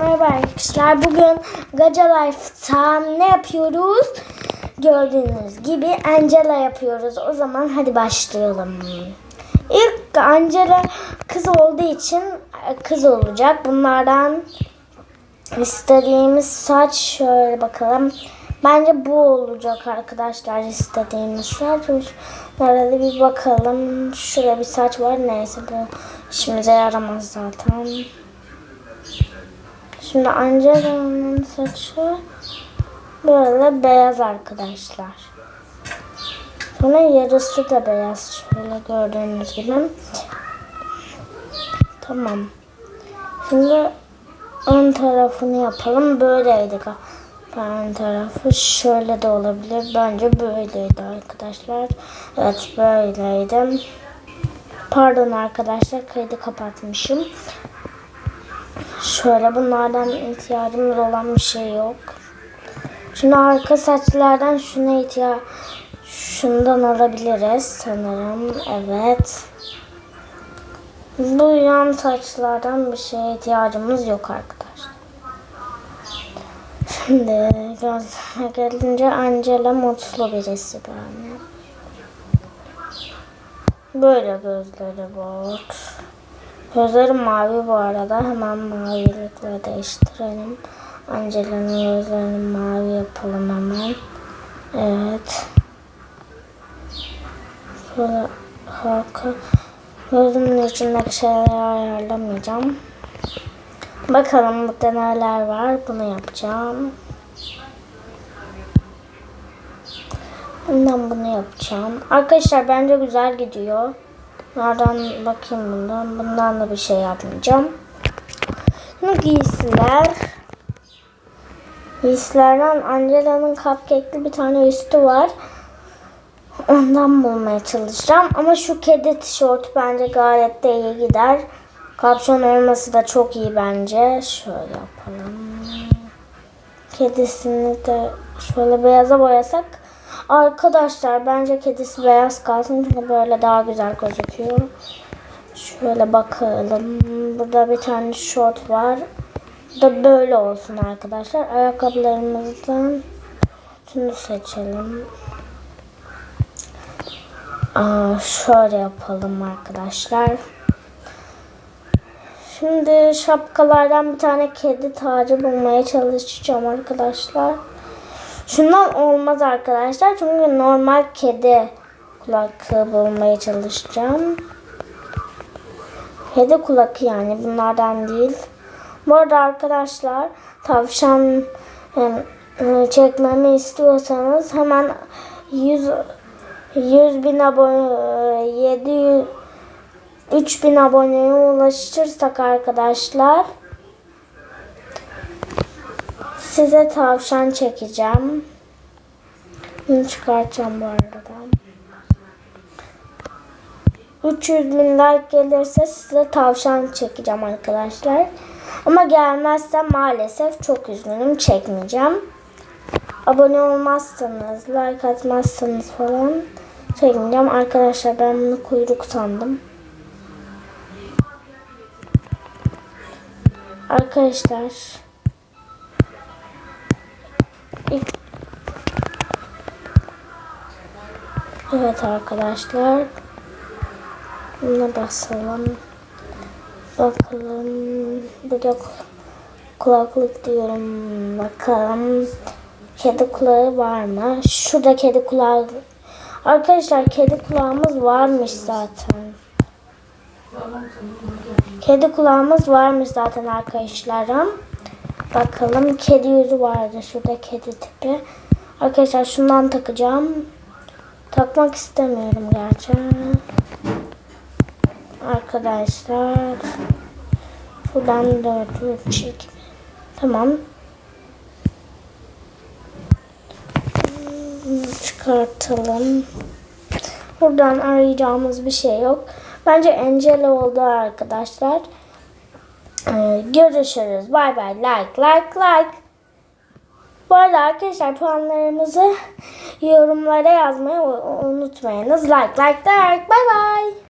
Merhaba arkadaşlar. Bugün Gaca Life'ta ne yapıyoruz? Gördüğünüz gibi Angela yapıyoruz. O zaman hadi başlayalım. İlk Angela kız olduğu için e, kız olacak. Bunlardan istediğimiz saç şöyle bakalım. Bence bu olacak arkadaşlar istediğimiz saç. Şöyle bir bakalım. Şurada bir saç var. Neyse bu işimize yaramaz zaten. Şimdi Angela'nın saçı böyle beyaz arkadaşlar. Sonra yarısı da beyaz. Şöyle gördüğünüz gibi. Tamam. Şimdi ön tarafını yapalım. Böyleydi. Ön tarafı şöyle de olabilir. Bence böyleydi arkadaşlar. Evet böyleydi. Pardon arkadaşlar kaydı kapatmışım. Şöyle bunlardan ihtiyacımız olan bir şey yok. Şimdi arka saçlardan şuna ihtiyaç şundan alabiliriz sanırım. Evet. Bu yan saçlardan bir şeye ihtiyacımız yok arkadaşlar. Şimdi gözlerine gelince Angela mutlu birisi böyle. Böyle gözleri var. Gözlerim mavi bu arada. Hemen mavilikle değiştirelim. Angela'nın gözlerini mavi yapalım hemen. Evet. Şöyle halka gözümün içindeki şeyleri ayarlamayacağım. Bakalım burada neler var. Bunu yapacağım. Bundan bunu yapacağım. Arkadaşlar bence güzel gidiyor. Nereden bakayım bundan. Bundan da bir şey yapmayacağım. Şimdi giysiler. Giysilerden Angela'nın cupcake'li bir tane üstü var. Ondan bulmaya çalışacağım. Ama şu kedi tişört bence gayet de iyi gider. Kapşon olması da çok iyi bence. Şöyle yapalım. Kedisini de şöyle beyaza boyasak. Arkadaşlar bence kedisi beyaz kalsın çünkü böyle daha güzel gözüküyor. Şöyle bakalım. Burada bir tane şort var. Da böyle olsun arkadaşlar. Ayakkabılarımızdan şunu seçelim. Aa, şöyle yapalım arkadaşlar. Şimdi şapkalardan bir tane kedi tacı bulmaya çalışacağım arkadaşlar. Şundan olmaz arkadaşlar. Çünkü normal kedi kulaklığı bulmaya çalışacağım. Kedi kulakı yani bunlardan değil. Bu arada arkadaşlar tavşan e, çekmemi istiyorsanız hemen 100 100 bin abone 700 3000 aboneye ulaşırsak arkadaşlar size tavşan çekeceğim. Bunu çıkartacağım bu arada. 300 bin like gelirse size tavşan çekeceğim arkadaşlar. Ama gelmezse maalesef çok üzgünüm çekmeyeceğim. Abone olmazsanız, like atmazsanız falan çekmeyeceğim. Arkadaşlar ben bunu kuyruk sandım. Arkadaşlar Evet arkadaşlar. Buna basalım. Bakalım. Burada kulaklık diyorum. Bakalım. Kedi kulağı var mı? Şurada kedi kulağı. Arkadaşlar kedi kulağımız varmış zaten. Kedi kulağımız varmış zaten arkadaşlarım. Bakalım kedi yüzü vardı. Şurada kedi tipi. Arkadaşlar şundan takacağım. Takmak istemiyorum gerçi. Arkadaşlar. 4 3 2 Tamam. Çıkartalım. Buradan arayacağımız bir şey yok. Bence Angela oldu arkadaşlar. Ee, görüşürüz. Bay bay. Like, like, like. Bu arada arkadaşlar puanlarımızı yorumlara yazmayı unutmayınız. Like, like, like. Bye bye.